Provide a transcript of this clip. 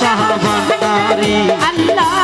সাহাবান্দারি আল্লাহ।